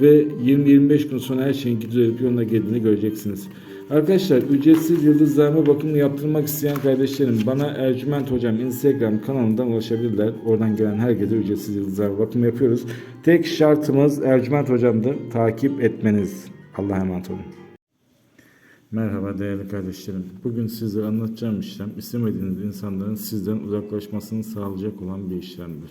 ve 20-25 gün sonra her şeyin düzelip yoluna geldiğini göreceksiniz. Arkadaşlar ücretsiz yıldızlarma bakımını yaptırmak isteyen kardeşlerim bana Ercüment Hocam Instagram kanalından ulaşabilirler. Oradan gelen herkese ücretsiz yıldızlarma bakımı yapıyoruz. Tek şartımız Ercüment Hocam'dı. Takip etmeniz. Allah'a emanet olun. Merhaba değerli kardeşlerim. Bugün size anlatacağım işlem istemediğiniz insanların sizden uzaklaşmasını sağlayacak olan bir işlemdir.